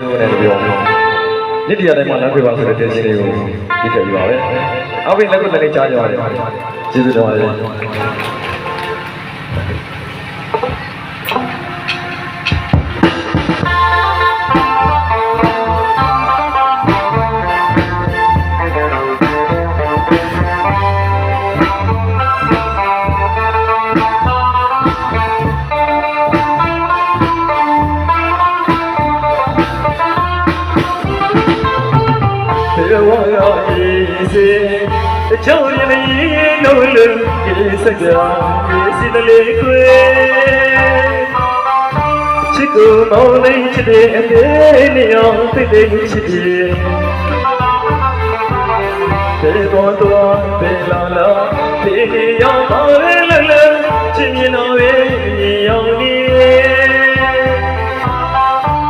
လို့လည်းပြောနေ့တရားတိုင်းမှာလမ်းပြပါဆိုတဲ့တင်ရှင်လေးကိုပြည့်ထည့်ပြပါပဲ။အောက်ဘင်းလက်ကုတ်လည်းကြားကြပါတယ်။ကျေးဇူးတော်ပါတယ်။ ရရေးစေအချောင်းရည်လေးလုံးလုံးဒီစကားဒီစီတလေးခွေချစ်ကိုမောင်းလေးချစ်တဲ့အသေးနေအောင်သိသိချစ်တယ်ဘယ်ပေါ်တော့ဘယ်လာလာဒီနေရောက်ပါလေလလချစ်မြင်တော်ရဲ့ရောင်ဒီ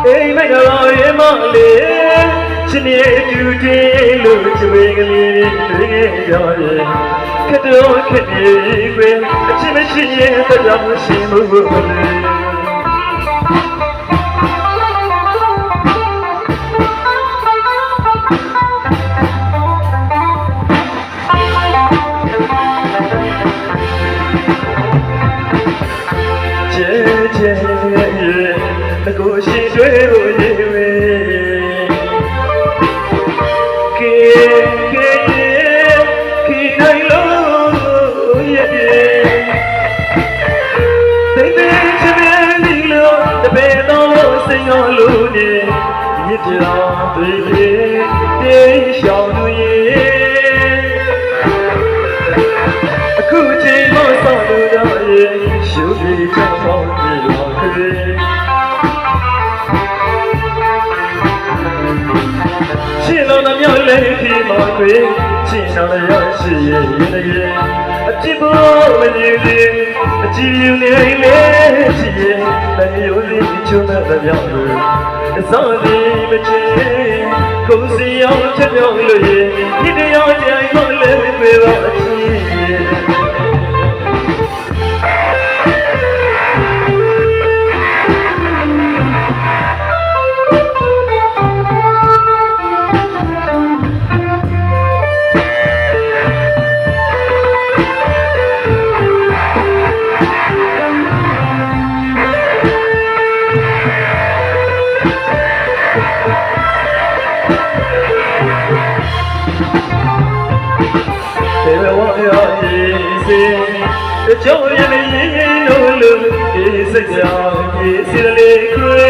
အိမ်မကလာရဲ့မလေး ချစ်နေတူတယ်လို့ချွေကလေးတွေကြရဲ့ခက်တော့ခက်နေခွေအချစ်မရှိရင် ရောလို့နေမြစ်တရားတွေတေးရှောင်းသူရဲ့အခုချိန်မှဆောင်းလို့ရရဲ့ရှုပ်ပြီးချောင်းဆောင်ပြီးတော့ခေရှင်တော်များများလည်းဒီမှာခွေရှင်တော်ရရှိရဲ့ရင်တကယ်အကြည့်ဖို့မနေသေး မျိုးလေးချုံတဲ့မြောက်လို့အစောဒီမချေကိုယ်စီအောင်ချက်မြောက်လို့ရဲ့ဒီတရားကြိုင်တော့လည်းပြေပါ စေတကြောင်ရည်လို့လို့ဒီစိတ်ကြောင့်ဒီစီလေးခွေ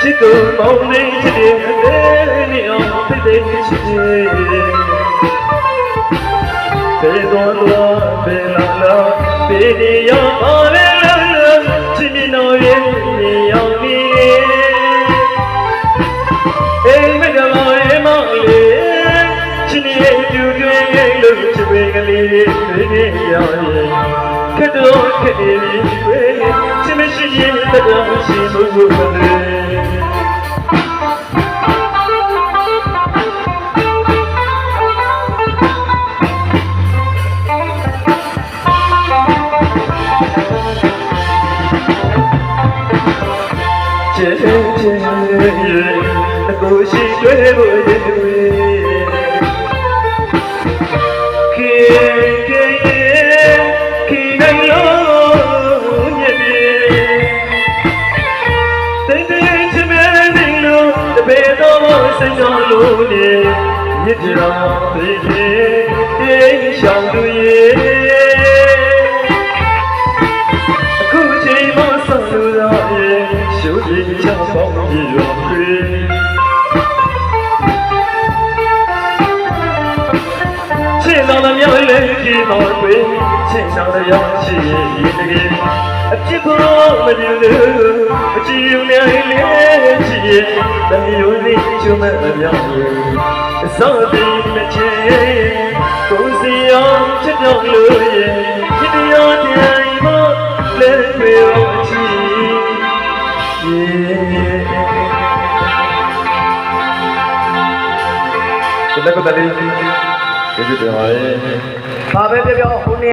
ချစ်ကိုမောင်းနေချစ်တဲ့နေအောင်သိတဲ့ချစ်တဲ့တော်တော်ဘယ်လာလာဘယ်နေရော လို့ချစ်ဝေကလေးတွေနေရောရဲ့ခက်တော့ခက်နေပြီခွေချစ်မရှိရင်တရားရှိဖို့ကိုလေကျဲ တော်စိတ်တော်လို့နေညစ်ကြပေပေတေးရှောင်းသူရဲ့ လည်းမြောက်လည်းကြည့်တော်တွေချင်းတော်လည်းရောက်ရှိရင်ဒီတကယ်အဖြစ်ဖို့မမြင်လို့အကြည့်ယူနေလေချစ်ရဲ့တမျိုးလေးချုံမဲ့မြောက်လို့အစောဒီမချေကိုယ်စီအောင်ချစ်တော်လို့ရဲ့ချစ်တော်တိုင်းမလဲပြေအောင်ချီရဲ့ဒီလက်ကုတ်လည်းကျေး ဇူးတင်ပါတယ်ဘာပဲပြောပြောဟိုနေ